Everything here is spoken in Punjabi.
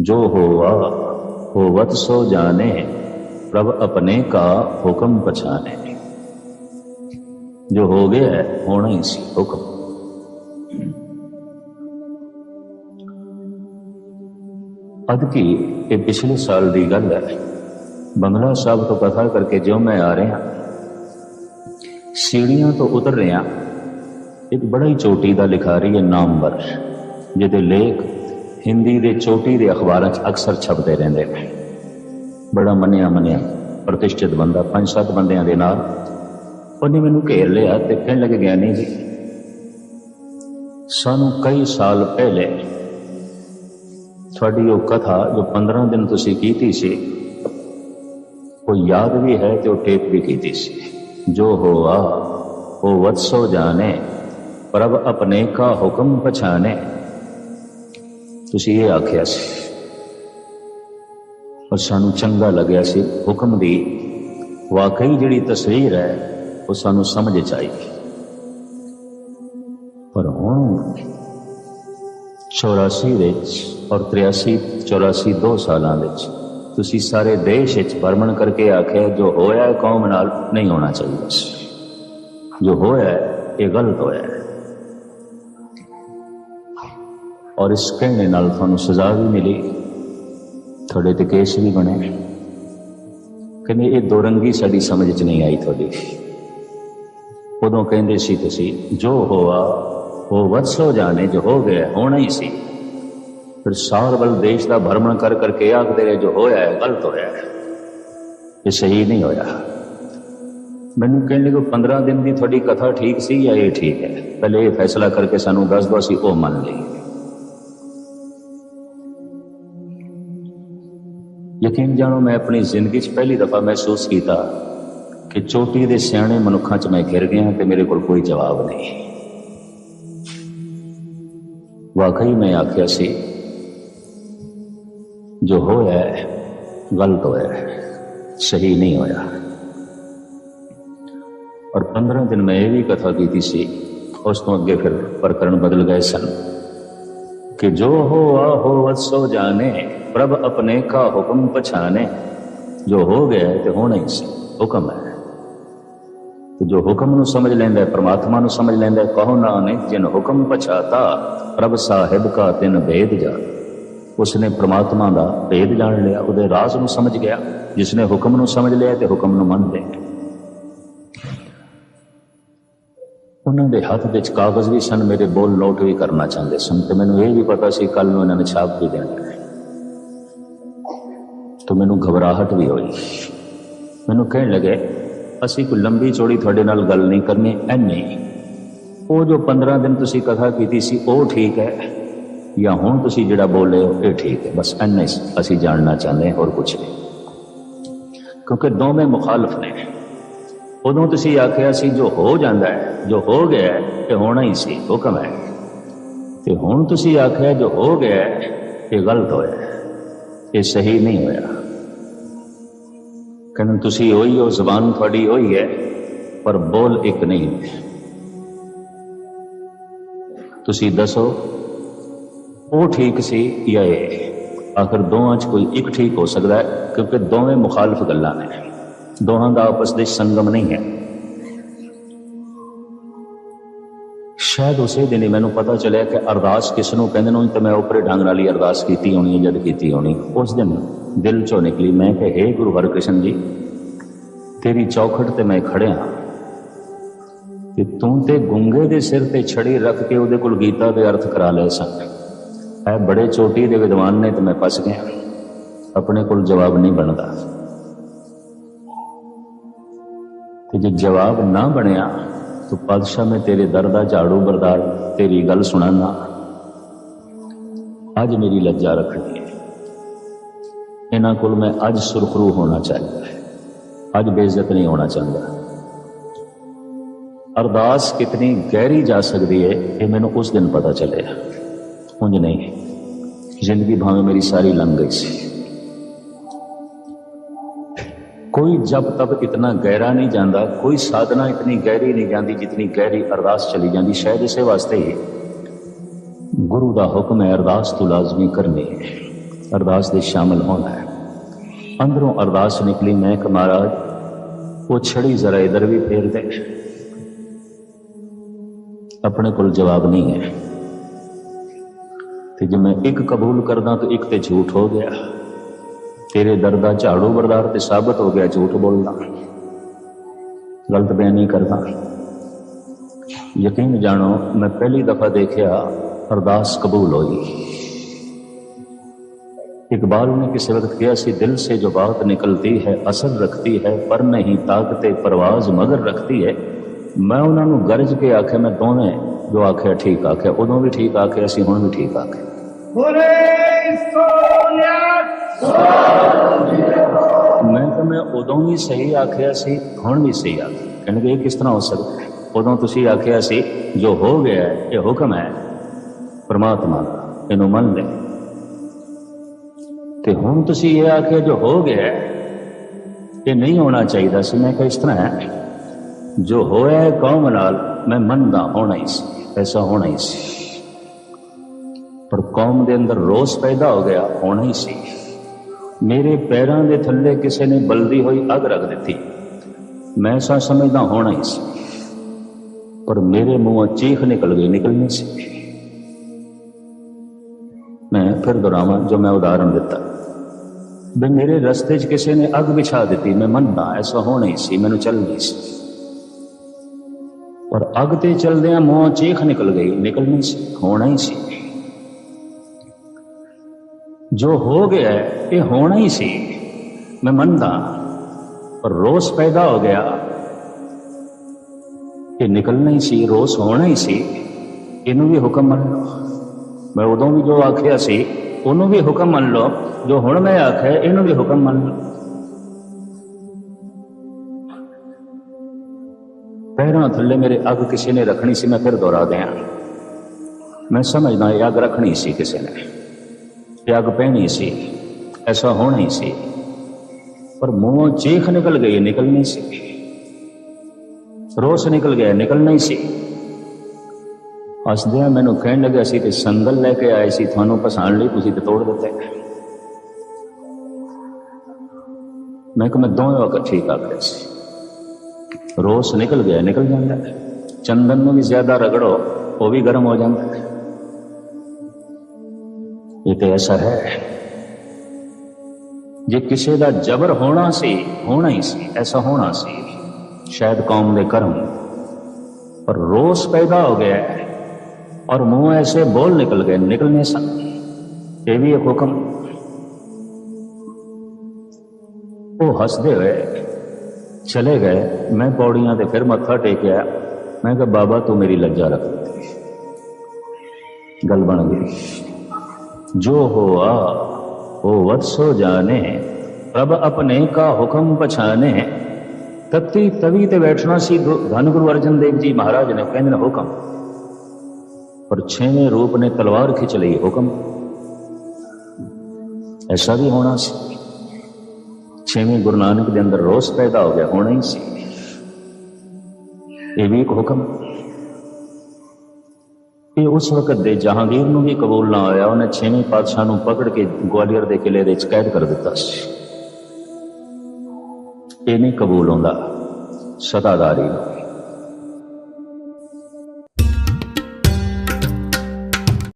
जो होवा होवत सो जाने प्रभ अपने का हुक्म पछाने जो हो गया है होना ही सी हुक्म ਅਦ ਕੀ ਇਹ ਪਿਛਲੇ ਸਾਲ ਦੀ ਗੱਲ ਹੈ ਬੰਗਲਾ ਸਾਹਿਬ ਤੋਂ ਕਥਾ ਕਰਕੇ ਜਿਉਂ ਮੈਂ ਆ ਰਿਹਾ ਸੀੜੀਆਂ ਤੋਂ ਉਤਰ ਰਿਹਾ ਇੱਕ ਬੜਾ ਹੀ ਚੋਟੀ ਦਾ ਲਿਖਾਰੀ ਹੈ ਨਾਮਵਰ ਜਿਹਦੇ ਲੇਖ ਹਿੰਦੀ ਦੇ ਚੋਟੀ ਦੇ ਅਖਬਾਰਾਂ 'ਚ ਅਕਸਰ ਛਪਦੇ ਰਹਿੰਦੇ ਨੇ। ਬੜਾ ਮੰਨਿਆ ਮੰਨਿਆ, ਪ੍ਰਤਿਸ਼ਠਿਤ ਬੰਦਾ ਪੰਜ ਸੱਤ ਬੰਦਿਆਂ ਦੇ ਨਾਲ। ਉਹਨੇ ਮੈਨੂੰ ਘੇਰ ਲਿਆ ਤੇ ਕਹਿਣ ਲੱਗੇ, ਗਿਆਨੀ ਜੀ, ਸਾਨੂੰ ਕਈ ਸਾਲ ਪਹਿਲੇ ਤੁਹਾਡੀ ਉਹ ਕਥਾ ਜੋ 15 ਦਿਨ ਤੁਸੀਂ ਕੀਤੀ ਸੀ, ਉਹ ਯਾਦ ਵੀ ਹੈ ਤੇ ਉਹ ਟੇਪ ਵੀ ਕੀਤੀ ਸੀ। ਜੋ ਹੋਆ, ਉਹ ਵਤਸੋ ਜਾਣੇ, ਪ੍ਰਭ ਆਪਣੇ ਕਾ ਹੁਕਮ ਪਛਾਣੇ। ਤੁਸੀਂ ਇਹ ਆਖਿਆ ਸੀ। ਪਰ ਸਾਨੂੰ ਚੰਗਾ ਲੱਗਿਆ ਸੀ ਹੁਕਮ ਦੀ ਵਾਕਈ ਜਿਹੜੀ ਤਸਵੀਰ ਹੈ, ਉਹ ਸਾਨੂੰ ਸਮਝ ਚ ਆਈ। ਪਰ ਹੁਣ 84 ਵਿੱਚ ਔਰ 83 84 ਦੋ ਸਾਲਾਂ ਵਿੱਚ ਤੁਸੀਂ ਸਾਰੇ ਦੇਸ਼ ਵਿੱਚ ਭਰਮਣ ਕਰਕੇ ਆਖਿਆ, ਜੋ ਹੋਇਆ ਕੌਮ ਨਾਲ ਨਹੀਂ ਹੋਣਾ ਚਾਹੀਦਾ ਸੀ। ਜੋ ਹੋਇਆ, ਇਹ ਗਲਤ ਹੋਇਆ ਔਰ ਇਸ ਕਹਿਣੇ ਨਾਲ ਤੁਹਾਨੂੰ ਸਜ਼ਾ ਵੀ ਮਿਲੀ। ਤੁਹਾਡੇ ਤੇ ਕੇਸ ਵੀ ਬਣੇ। ਕਹਿੰਦੇ, ਇਹ ਦੋਰੰਗੀ ਸਾਡੀ ਸਮਝ ਚ ਨਹੀਂ ਆਈ ਤੁਹਾਡੀ। ਉਦੋਂ ਕਹਿੰਦੇ ਸੀ ਤੁਸੀਂ, ਜੋ ਹੋਆ, ਉਹ ਵਰਸੋ ਜਾਣੇ, ਜੋ ਹੋ ਗਿਆ, ਹੋਣਾ ਹੀ ਸੀ। ਫਿਰ ਸਾਰ ਬਲ ਦੇਸ਼ ਦਾ ਭਰਮਣ ਕਰ ਕਰਕੇ ਆਖਦੇ ਰਹੇ, ਜੋ ਹੋਇਆ ਹੈ, ਗਲਤ ਹੋਇਆ ਹੈ। ਇਹ ਸਹੀ ਨਹੀਂ ਹੋਇਆ। ਮੈਨੂੰ ਕਹਿੰਦੇ ਲੱਗੇ 15 ਦਿਨ ਦੀ ਤੁਹਾਡੀ ਕਥਾ ਠੀਕ ਸੀ ਜਾਂ ਇਹ ਠੀਕ ਹੈ? ਪਹਿਲੇ ਇਹ ਫੈਸਲਾ ਕਰਕੇ ਸਾਨੂੰ ਦੱਸ ਦੋ ਅਸੀਂ ਉਹ ਮੰਨ ਲਈਏ। ਯਕੀਨ ਜਾਣੋ, ਮੈਂ ਆਪਣੀ ਜ਼ਿੰਦਗੀ 'ਚ ਪਹਿਲੀ ਦਫਾ ਮਹਿਸੂਸ ਕੀਤਾ ਕਿ ਚੋਟੀ ਦੇ ਸਿਆਣੇ ਮਨੁੱਖਾਂ 'ਚ ਮੈਂ ਘਿਰ ਗਿਆ ਤੇ ਮੇਰੇ ਕੋਲ ਕੋਈ ਜਵਾਬ ਨਹੀਂ। ਵਾਕਈ ਮੈਂ ਆਖਿਆ ਸੀ, ਜੋ ਹੋਇਆ ਗਲਤ ਹੋਇਆ ਸਹੀ ਨਹੀਂ ਹੋਇਆ। ਔਰ 15 ਦਿਨ ਮੈਂ ਇਹ ਵੀ ਕਥਾ ਕੀਤੀ ਸੀ, ਉਸ ਤੋਂ ਅੱਗੇ ਫਿਰ ਪ੍ਰਕਰਨ ਬਦਲ ਗਏ ਸਨ। ਕਿ ਜੋ ਹੋਆ ਹੋਵਤ ਸੋ ਜਾਣੇ, ਪ੍ਰਭ ਆਪਣੇ ਕਾ ਹੁਕਮ ਪਛਾਣੇ। ਜੋ ਹੋ ਗਿਆ ਤੇ ਹੋਣਾ ਹੀ ਸੀ, ਹੁਕਮ ਹੈ। ਤੇ ਜੋ ਹੁਕਮ ਨੂੰ ਸਮਝ ਲੈਂਦਾ ਹੈ, ਪ੍ਰਮਾਤਮਾ ਨੂੰ ਸਮਝ ਲੈਂਦਾ ਹੈ, ਕਹੋ ਨਾਨਕ, ਜਿਨ ਹੁਕਮ ਪਛਾਤਾ, ਪ੍ਰਭ ਸਾਹਿਬ ਕਾ ਤਿਨ ਭੇਦ ਜਾ। ਉਸਨੇ ਪ੍ਰਮਾਤਮਾ ਦਾ ਭੇਦ ਜਾਣ ਲਿਆ, ਉਹਦੇ ਰਾਜ਼ ਨੂੰ ਸਮਝ ਗਿਆ। ਜਿਸਨੇ ਹੁਕਮ ਨੂੰ ਸਮਝ ਲਿਆ ਤੇ ਹੁਕਮ ਨੂੰ ਮੰਨ ਲਿਆ। ਉਹਨਾਂ ਦੇ ਹੱਥ ਵਿੱਚ ਕਾਗਜ਼ ਵੀ ਸਨ, ਮੇਰੇ ਬੋਲ ਨੋਟ ਵੀ ਕਰਨਾ ਚਾਹੁੰਦੇ ਸਨ ਤੇ ਮੈਨੂੰ ਇਹ ਵੀ ਪਤਾ ਸੀ ਕੱਲ ਨੂੰ ਇਹਨਾਂ ਨੇ ਛਾਪ ਵੀ ਦੇਣਾ ਹੈ। ਤਾਂ ਮੈਨੂੰ ਘਬਰਾਹਟ ਵੀ ਹੋਈ। ਮੈਨੂੰ ਕਹਿਣ ਲੱਗੇ, ਅਸੀਂ ਕੋਈ ਲੰਬੀ ਚੌੜੀ ਤੁਹਾਡੇ ਨਾਲ ਗੱਲ ਨਹੀਂ ਕਰਨੀ, ਐਨੇ ਉਹ ਜੋ 15 ਦਿਨ ਤੁਸੀਂ ਕਥਾ ਕੀਤੀ ਸੀ, ਉਹ ਠੀਕ ਹੈ। ਜਾਂ ਹੁਣ ਤੁਸੀਂ ਜਿਹੜਾ ਬੋਲੇ ਹੋ, ਇਹ ਠੀਕ ਹੈ। ਬਸ ਐਨਾ ਹੀ ਅਸੀਂ ਜਾਣਨਾ ਚਾਹੁੰਦੇ ਹਾਂ, ਹੋਰ ਕੁਝ ਨਹੀਂ। ਕਿਉਂਕਿ ਦੋਵੇਂ ਮੁਖਾਲਫ ਨੇ। ਉਦੋਂ ਤੁਸੀਂ ਆਖਿਆ ਸੀ ਜੋ ਹੋ ਜਾਂਦਾ ਹੈ ਜੋ ਹੋ ਗਿਆ ਹੈ, ਇਹ ਹੋਣਾ ਹੀ ਸੀ ਹੁਕਮ ਹੈ। ਤੇ ਹੁਣ ਤੁਸੀਂ ਆਖਿਆ ਜੋ ਹੋ ਗਿਆ ਇਹ ਗਲਤ ਹੋਇਆ ਇਹ ਸਹੀ ਨਹੀਂ ਹੋਇਆ। ਕਹਿੰਦੇ ਤੁਸੀਂ ਉਹੀ ਹੋ ਜ਼ਬਾਨ ਤੁਹਾਡੀ ਉਹੀ ਹੈ ਪਰ ਬੋਲ ਇੱਕ ਨਹੀਂ ਤੁਸੀਂ ਦੱਸੋ ਉਹ ਠੀਕ ਸੀ ਜਾਂ ਇਹ? ਆਖਰ ਦੋਵਾਂ 'ਚ ਕੋਈ ਇੱਕ ਠੀਕ ਹੋ ਸਕਦਾ ਹੈ ਕਿਉਂਕਿ ਦੋਵੇਂ ਮੁਖਾਲਫ ਗੱਲਾਂ ਨੇ। ਦੋਹਾਂ ਦਾ ਆਪਸ ਵਿੱਚ ਸੰਗਮ ਨਹੀਂ ਹੈ। ਸ਼ਾਇਦ ਉਸੇ ਦਿਨ ਹੀ ਮੈਨੂੰ ਪਤਾ ਚੱਲਿਆ ਕਿ ਅਰਦਾਸ ਕਿਸ ਨੂੰ ਕਹਿੰਦੇ ਨੇ ਤੇ ਮੈਂ ਉਪਰੇ ਢੰਗ ਨਾਲ ਹੀ ਅਰਦਾਸ ਕੀਤੀ ਹੋਣੀ ਜਦ ਕੀਤੀ ਹੋਣੀ। ਉਸ ਦਿਨ ਦਿਲ ਚੋਂ ਨਿਕਲੀ, ਮੈਂ ਕਿ हे ਗੁਰੂ ਹਰਕ੍ਰਿਸ਼ਨ ਜੀ, ਤੇਰੀ ਚੌਖਟ ਤੇ ਮੈਂ ਖੜਿਆ ਤੇ ਤੂੰ ਤੇ ਗੁੰਗੇ ਦੇ ਸਿਰ ਤੇ ਛੜੀ ਰੱਖ ਕੇ ਉਹਦੇ ਕੋਲ ਗੀਤਾ ਦੇ ਅਰਥ ਕਰਾ ਲਏ ਸਨ। ਐ ਬੜੇ ਚੋਟੀ ਦੇ ਵਿਦਵਾਨ ਨੇ ਤੇ ਮੈਂ ਫਸ ਗਿਆ। ਆਪਣੇ ਕੋਲ ਜਵਾਬ ਨਹੀਂ ਬਣਦਾ। ਤੇ ਜੇ ਜਵਾਬ ਨਾ ਬਣਿਆ, ਤਾਂ ਪਾਦਸ਼ਾਹ ਮੈਂ ਤੇਰੇ ਦਰ ਦਾ ਝਾੜੂ ਬਰਦਾਰ ਤੇਰੀ ਗੱਲ ਸੁਣਾਨਾ ਅੱਜ ਮੇਰੀ ਲੱਜਾ ਰੱਖਣੀ ਹੈ। ਇਹਨਾਂ ਕੋਲ ਮੈਂ ਅੱਜ ਸੁਰਖਰੂ ਹੋਣਾ ਚਾਹੀਦਾ ਹੈ। ਅੱਜ ਬੇਇੱਜ਼ਤ ਨਹੀਂ ਹੋਣਾ ਚਾਹੁੰਦਾ। ਅਰਦਾਸ ਕਿਤਨੀ ਗਹਿਰੀ ਜਾ ਸਕਦੀ ਹੈ, ਇਹ ਮੈਨੂੰ ਉਸ ਦਿਨ ਪਤਾ ਚੱਲਿਆ। ਉਂਝ ਨਹੀਂ। ਜ਼ਿੰਦਗੀ ਭਾਵੇਂ ਮੇਰੀ ਸਾਰੀ ਲੰਘ ਗਈ ਸੀ। ਕੋਈ ਜਪ ਤਪ ਇਤਨਾ ਗਹਿਰਾ ਨਹੀਂ ਜਾਂਦਾ, ਕੋਈ ਸਾਧਨਾ ਇਤਨੀ ਗਹਿਰੀ ਨਹੀਂ ਜਾਂਦੀ ਜਿਤਨੀ ਗਹਿਰੀ ਅਰਦਾਸ ਚਲੀ ਜਾਂਦੀ। ਸ਼ਾਇਦ ਇਸੇ ਵਾਸਤੇ ਹੀ ਗੁਰੂ ਦਾ ਹੁਕਮ ਹੈ, ਅਰਦਾਸ ਤੋਂ ਲਾਜ਼ਮੀ ਕਰਨੀ ਹੈ। ਅਰਦਾਸ ਦੇ ਸ਼ਾਮਲ ਹੋਣਾ ਹੈ। ਅੰਦਰੋਂ ਅਰਦਾਸ ਨਿਕਲੀ, ਮੈਂ ਕਿ ਮਹਾਰਾਜ, ਉਹ ਛੜੀ ਜ਼ਰਾ ਇਧਰ ਵੀ ਫੇਰ ਦੇ। ਆਪਣੇ ਕੋਲ ਜਵਾਬ ਨਹੀਂ ਹੈ। ਤੇ ਜੇ ਮੈਂ ਇੱਕ ਕਬੂਲ ਕਰਦਾ ਤਾਂ ਇੱਕ ਤੇ ਝੂਠ ਹੋ ਗਿਆ। ਤੇਰੇ ਦਰ ਦਾ ਝਾੜੂ ਬਰਦਾਰ ਤੇ ਸਾਬਤ ਹੋ ਗਿਆ ਝੂਠ ਬੋਲਣਾ ਗਲਤ ਬਿਆਨ ਨਹੀਂ ਕਰਦਾ ਯਕੀਨ ਜਾਣੋ ਮੈਂ ਪਹਿਲੀ ਦਫਾ ਦੇਖਿਆ ਅਰਦਾਸ ਕਬੂਲ ਹੋਈ इकबाल ने किसी वक्त किया सी दिल से जो बात निकलती है असर रखती है पर नहीं ताकते परवाज मगर रखती है ਮੈਂ ਉਹਨਾਂ ਨੂੰ ਗਰਜ ਕੇ ਆਖਿਆ ਮੈਂ ਦੋਵੇਂ ਜੋ ਆਖਿਆ ਠੀਕ ਆਖਿਆ ਉਦੋਂ ਵੀ ਠੀਕ ਆਖਿਆ ਅਸੀਂ ਹੁਣ ਵੀ ਠੀਕ ਆਖਿਆ ਬੋਲੇ ਸੋਨਿਆ ਮੈਂ ਤਾਂ ਮੈਂ ਉਦੋਂ ਵੀ ਸਹੀ ਆਖਿਆ ਸੀ, ਹੁਣ ਵੀ ਸਹੀ ਆਖਿਆ। ਕਹਿੰਦੇ ਇਹ ਕਿਸ ਤਰ੍ਹਾਂ ਹੋ ਸਕਦਾ? ਉਦੋਂ ਤੁਸੀਂ ਆਖਿਆ ਸੀ, ਜੋ ਹੋ ਗਿਆ ਇਹ ਹੁਕਮ ਹੈ। ਪਰਮਾਤਮਾ ਇਹਨੂੰ ਮੰਨ ਲੈ ਤੇ ਹੁਣ ਤੁਸੀਂ ਇਹ ਆਖਿਆ, ਜੋ ਹੋ ਗਿਆ ਇਹ ਨਹੀਂ ਹੋਣਾ ਚਾਹੀਦਾ ਸੀ। ਮੈਂ ਕਿਹਾ, ਇਸ ਤਰ੍ਹਾਂ ਹੈ। ਜੋ ਹੋਇਆ ਹੈ, ਕੌਮ ਨਾਲ ਮੈਂ ਮੰਨਦਾ ਹੋਣਾ ਹੀ ਸੀ, ਐਸਾ ਹੋਣਾ ਹੀ ਸੀ। ਪਰ ਕੌਮ ਦੇ ਅੰਦਰ ਰੋਸ ਪੈਦਾ ਹੋ ਗਿਆ, ਹੋਣਾ ਹੀ ਸੀ। ਮੇਰੇ ਪੈਰਾਂ ਦੇ ਥੱਲੇ ਕਿਸੇ ਨੇ ਬਲਦੀ ਹੋਈ ਅੱਗ ਰੱਖ ਦਿੱਤੀ। ਮੈਂ ਐਸਾ ਸਮਝਦਾ ਹੋਣਾ ਹੀ ਸੀ, ਪਰ ਮੇਰੇ ਮੂੰਹੋਂ ਚੀਖ ਨਿਕਲ ਗਈ ਨਿਕਲਣੀ ਸੀ। ਮੈਂ ਫਿਰ ਦੁਹਰਾਵਾਂ, ਜੋ ਮੈਂ ਉਦਾਹਰਣ ਦਿੱਤਾ। ਵੀ ਮੇਰੇ ਰਸਤੇ 'ਚ ਕਿਸੇ ਨੇ ਅੱਗ ਵਿਛਾ ਦਿੱਤੀ, ਮੈਂ ਮੰਨਦਾ, ਐਸਾ ਹੋਣਾ ਹੀ ਸੀ, ਮੈਨੂੰ ਚੱਲਣੀ ਸੀ। ਪਰ ਅੱਗ ਤੇ ਚਲਦਿਆਂ ਮੂੰਹੋਂ ਚੀਖ ਨਿਕਲ ਗਈ ਨਿਕਲਣੀ ਸੀ, ਹੋਣਾ ਹੀ ਸੀ। ਜੋ ਹੋ ਗਿਆ ਇਹ ਹੋਣਾ ਹੀ ਸੀ। ਮੈਂ ਮੰਨਦਾ, ਪਰ ਰੋਸ ਪੈਦਾ ਹੋ ਗਿਆ। ਇਹ ਨਿਕਲਣਾ ਹੀ ਸੀ, ਰੋਸ ਹੋਣਾ ਹੀ ਸੀ। ਇਹਨੂੰ ਵੀ ਹੁਕਮ ਮੰਨ ਲਓ। ਮੈਂ ਉਦੋਂ ਵੀ ਜੋ ਆਖਿਆ ਸੀ, ਉਹਨੂੰ ਵੀ ਹੁਕਮ ਮੰਨ ਲਓ। ਜੋ ਹੁਣ ਮੈਂ ਆਖਿਆ, ਇਹਨੂੰ ਵੀ ਹੁਕਮ ਮੰਨ ਲਓ। ਪੈਰਾਂ ਥੱਲੇ ਮੇਰੇ ਅੱਗ ਕਿਸੇ ਨੇ ਰੱਖਣੀ ਸੀ, ਮੈਂ ਫਿਰ ਦੁਹਰਾ ਦਿਆਂ। ਮੈਂ ਸਮਝਦਾ, ਇਹ ਅੱਗ ਰੱਖਣੀ ਸੀ ਕਿਸੇ ਨੇ। ਇਹ ਅੱਗ ਪੈਣੀ ਸੀ, ਐਸਾ ਹੋਣਾ ਹੀ ਸੀ। ਪਰ ਮੂੰਹੋਂ ਚੀਖ ਨਿਕਲ ਗਈ ਨਿਕਲਣੀ ਸੀ। ਰੋਸ ਨਿਕਲ ਗਿਆ ਨਿਕਲਣਾ ਹੀ ਸੀ। ਹੱਸਦਿਆਂ ਮੈਨੂੰ ਕਹਿਣ ਲੱਗਾ ਸੀ ਕਿ ਸੰਗਲ ਲੈ ਕੇ ਆਏ ਸੀ, ਤੁਹਾਨੂੰ ਪਛਾਣ ਲਈ ਤੁਸੀਂ ਤੇ ਤੋੜ ਦਿੱਤੇ। ਮੈਂ ਕਿ ਮੈਂ ਦੋਵੇਂ ਵਕਤ ਕਰ ਆ ਸੀ। ਰੋਸ ਨਿਕਲ ਗਿਆ, ਨਿਕਲ ਜਾਂਦਾ। ਚੰਦਨ ਨੂੰ ਵੀ ਜ਼ਿਆਦਾ ਰਗੜੋ, ਉਹ ਵੀ ਗਰਮ ਹੋ ਜਾਂਦਾ। ਹੈ ਤੇ ਐਸਾ ਹੈ ਜੇ ਕਿਸੇ ਦਾ ਜ਼ਬਰ ਹੋਣਾ ਸੀ ਹੋਣਾ ਹੀ ਸੀ ਐਸਾ ਹੋਣਾ ਸੀ ਸ਼ਾਇਦ ਕੌਮ ਦੇ ਕਰਮ ਪਰ ਰੋਸ ਪੈਦਾ ਹੋ ਗਿਆ ਹੈ और मुंह ऐसे बोल निकल गए निकलने सन ये भी एक हुक्म वो हंसते हुए चले गए मैं पौड़ियां ते फिर मत्था टेकिया मैं कहा बाबा तू मेरी लज्जा रख दी गल बन गई जो हुआ वो वत्सो जाने रब अपने का हुक्म पछाने तत्ती तवी ते बैठना सी गुरु- धन गुरु अर्जन देव जी महाराज ने कहने ने हुक्म पर छेवें रूप ने तलवार खिंच ली हुक्म ऐसा भी होना सी छेवें गुरु नानक के अंदर रोस पैदा हो गया होना ही सी ये भी एक ਕਿ ਉਸ ਵਕਤ ਦੇ ਜਹਾਂਗੀਰ ਨੂੰ ਵੀ ਕਬੂਲ ਨਾ ਆਇਆ, ਉਹਨੇ ਛੇਵੇਂ ਪਾਤਸ਼ਾਹ ਨੂੰ ਪਕੜ ਕੇ ਗਵਾਲੀਅਰ ਦੇ ਕਿਲੇ ਦੇ ਵਿੱਚ ਕੈਦ ਕਰ ਦਿੱਤਾ ਸੀ। ਇਹ ਨਹੀਂ ਕਬੂਲ ਹੁੰਦਾ, ਸਦਾਦਾਰੀ ਨੂੰ।